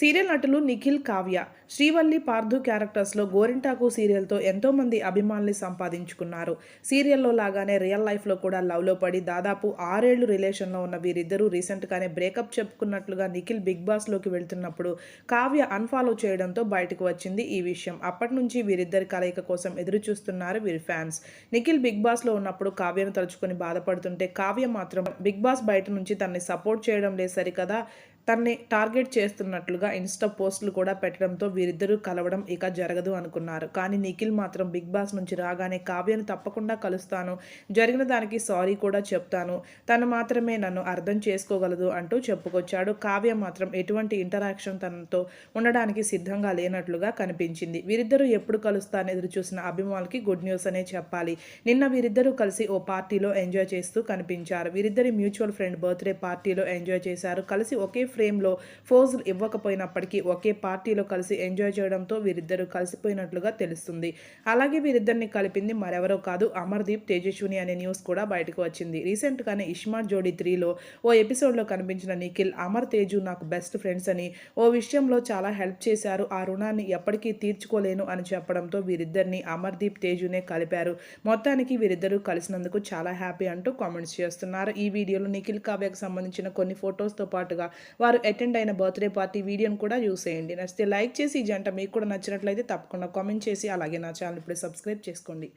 Serial నటులు నిఖిల్ కావ్య. శ్రీవల్లి పార్థు క్యారెక్టర్స్లో గోరింటాకు సీరియల్తో ఎంతోమంది అభిమానులు సంపాదించుకున్నారు. సీరియల్లో లాగానే రియల్ లైఫ్లో కూడా లవ్లో పడి దాదాపు ఆరేళ్ళు రిలేషన్లో ఉన్న వీరిద్దరూ రీసెంట్గానే బ్రేకప్ చెప్పుకున్నట్లుగా నిఖిల్ బిగ్ బాస్లోకి వెళ్తున్నప్పుడు కావ్య అన్ఫాలో చేయడంతో బయటకు వచ్చింది ఈ విషయం. అప్పటి నుంచి వీరిద్దరి కలయిక కోసం ఎదురు చూస్తున్నారు వీరి ఫ్యాన్స్. నిఖిల్ బిగ్ బాస్లో ఉన్నప్పుడు కావ్యను తలుచుకొని బాధపడుతుంటే కావ్య మాత్రం బిగ్ బాస్ బయట నుంచి తనని సపోర్ట్ చేయడం లేదు సరికదా? తన్ని టార్గెట్ చేస్తున్నట్లుగా ఇన్స్టా పోస్టులు కూడా పెట్టడంతో వీరిద్దరూ కలవడం ఇక జరగదు అనుకున్నారు. కానీ నిఖిల్ మాత్రం బిగ్ బాస్ నుంచి రాగానే కావ్యను తప్పకుండా కలుస్తాను. జరిగిన దానికి సారీ కూడా చెప్తాను. తను మాత్రమే నన్ను అర్థం చేసుకోగలదు అంటూ చెప్పుకొచ్చాడు. కావ్య మాత్రం ఎటువంటి ఇంటరాక్షన్ తనతో ఉండడానికి సిద్ధంగా లేనట్లుగా కనిపించింది. వీరిద్దరూ ఎప్పుడు కలుస్తారని ఎదురు చూసిన అభిమానులకి గుడ్ న్యూస్ అనే చెప్పాలి. నిన్న వీరిద్దరూ కలిసి ఓ పార్టీలో ఎంజాయ్ చేస్తూ కనిపించారు. వీరిద్దరి మ్యూచువల్ ఫ్రెండ్ బర్త్డే పార్టీలో ఎంజాయ్ చేశారు. కలిసి ఒకే ఫ్రేమ్లో ఫోజులు ఇవ్వకపోయినప్పటికీ ఒకే పార్టీలో కలిసి ఎంజాయ్ చేయడంతో వీరిద్దరూ కలిసిపోయినట్లుగా తెలుస్తుంది. అలాగే వీరిద్దరిని కలిపింది మరెవరో కాదు అమర్దీప్ తేజస్విని అనే న్యూస్ కూడా బయటకు వచ్చింది. రీసెంట్గానే ఇష్మార్ట్ జోడీ త్రీలో ఓ ఎపిసోడ్లో కనిపించిన నిఖిల్ అమర్ తేజు నాకు బెస్ట్ ఫ్రెండ్స్ అని ఓ విషయంలో చాలా హెల్ప్ చేశారు. ఆ రుణాన్ని ఎప్పటికీ తీర్చుకోలేను అని చెప్పడంతో వీరిద్దరిని అమర్దీప్ తేజునే కలిపారు. మొత్తానికి వీరిద్దరూ కలిసినందుకు చాలా హ్యాపీ అంటూ కామెంట్స్ చేస్తున్నారు. ఈ వీడియోలో నిఖిల్ కావ్యకు సంబంధించిన కొన్ని ఫొటోస్తో పాటుగా వారు అటెండ్ అయిన బర్త్డే పార్టీ వీడియోను కూడా చూసేయండి నచ్చితే లైక్ చేసి ఈ జంట మీకు కూడా నచ్చినట్లయితే తప్పకుండా కామెంట్ చేసి అలాగే నా ఛానల్ ఇప్పుడు సబ్స్క్రైబ్ చేసుకోండి.